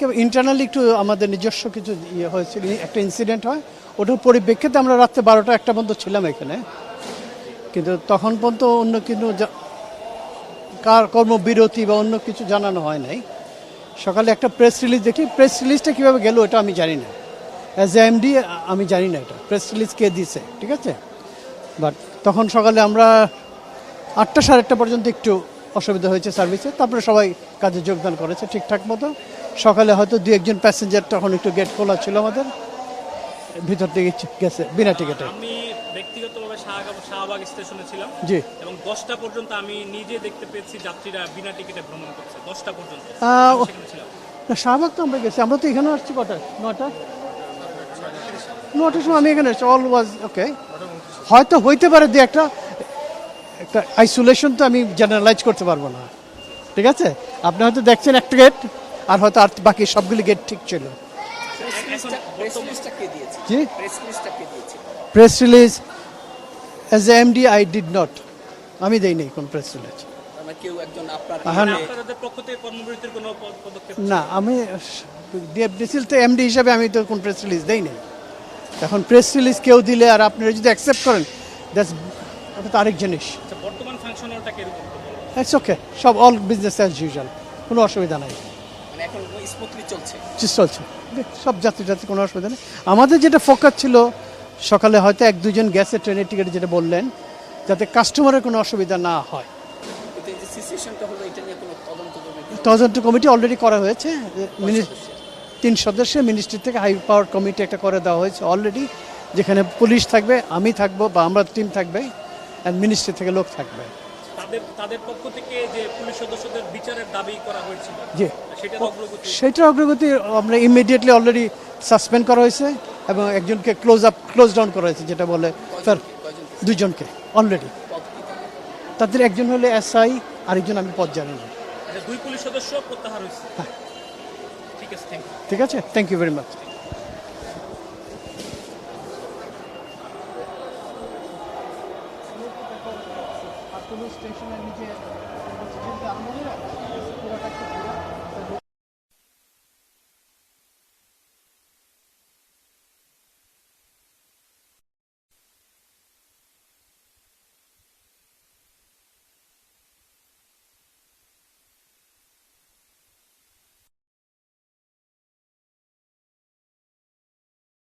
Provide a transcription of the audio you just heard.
কালকে ইন্টারনালি একটু আমাদের নিজস্ব কিছু ইয়ে হয়েছিল, একটা ইনসিডেন্ট হয়, ওটার পরিপ্রেক্ষিতে আমরা রাত্রে বারোটা একটা পর্যন্ত ছিলাম এখানে। কিন্তু তখন পর্যন্ত অন্য জা- কার কর্মবিরতি বা অন্য কিছু জানানো হয় নাই। সকালে একটা প্রেস রিলিজ দেখি প্রেস রিলিজটা কীভাবে গেল এটা আমি জানি না। অ্যাজ এ এমডি আমি জানি না এটা প্রেস রিলিজ কে দিছে, ঠিক আছে? বাট তখন সকালে আমরা আটটা সাড়ে আটটা পর্যন্ত একটু অসুবিধা হয়েছে সার্ভিসে তারপরে সবাই কাজে যোগদান করেছে ঠিকঠাক মতো। সকালে হয়তো দু একজন প্যাসেঞ্জার তখন একটু গেট খোলা ছিল আমাদের। ভিতর থেকে গেছে বিনা টিকিটে আমি ব্যক্তিগতভাবে শাহবাগ শাহবাগ স্টেশনে ছিলাম। জি। এবং দশটা পর্যন্ত আমি নিজে দেখতে পেয়েছি যাত্রীরা বিনা টিকিটে ভ্রমণ করছে। দশটা পর্যন্ত না শাহবাগ তো আমরা গেছি। আমরা তো এখানে আসছি কটা? নটা? নটার সময় আমি এখানে আসছি। অল ওয়াজ ওকে হয়তো হইতে পারে যে একটা একটা আইসোলেশন তো আমি জেনারেলাইজ করতে পারব না। ঠিক আছে? আপনি হয়তো দেখছেন একটা গেট আর হয়তো আর বাকি সবগুলি গেট ঠিক ছিল। প্রেস রিলিজটা কে দিয়েছে জি প্রেস রিলিজটা কে দিয়েছে press release as a MD I did not আমি দেইনি কোন প্রেস রিলিজ কেউ একজন আপনার না। আপনাদের পক্ষ থেকে কর্মবিরতির কোনো প- পদক্ষেপ না আমি ডিসিল তো এমডি হিসাবে আমি তো কোন প্রেস রিলিজ দেই নাই এখন প্রেস রিলিজ কেউ দিলে আর আপনারা যদি অ্যাকসেপ্ট করেন দ্যাটস ওটা তো আরেক জিনিস। আচ্ছা, বর্তমান ফাংশনালটা কীরকম? ইটস ওকে সব অল বিজনেস অ্যাজ ইউজুয়াল কোনো অসুবিধা নাই। এখন স্মুথলি চলছে। চলছে। সব যাত্রী যাত্রী কোনো অসুবিধা নেই। আমাদের যেটা ফোকাস ছিল সকালে হয়তো এক দুজন গেছে ট্রেনের টিকিট যেটা বললেন যাতে কাস্টমারের কোনো অসুবিধা না হয়। তদন্ত কমিটি অলরেডি করা হয়েছে। মিনি- তিন সদস্যের মিনিস্ট্রি থেকে হাই পাওয়ার কমিটি একটা করে দেওয়া হয়েছে অলরেডি যেখানে পুলিশ থাকবে আমি থাকব বা আমরা টিম থাকবে অ্যান্ড মিনিস্ট্রি থেকে লোক থাকবে। তাদের তাদের পক্ষ থেকে যে পুলিশ সদস্যদের বিচারের দাবি করা হয়েছিল জি। সেটার অগ্রগতি? সেটার অগ্রগতি আমরা ইমিডিয়েটলি অলরেডি সাসপেন্ড করা হয়েছে এবং একজনকে ক্লোজ আপ ক্লোজ ডাউন করা হয়েছে যেটা বলে স্যার দুজনকে অলরেডি তাদের? একজন হলে এসআই আরেকজন আমি পদ জানি। না আচ্ছা, দুই পুলিশ সদস্য প্রত্যাহার হয়েছে। ঠিক আছে থ্যাংক ইউ ঠিক আছে থ্যাংক ইউ ভেরি মাচ স্টেশনের নিচে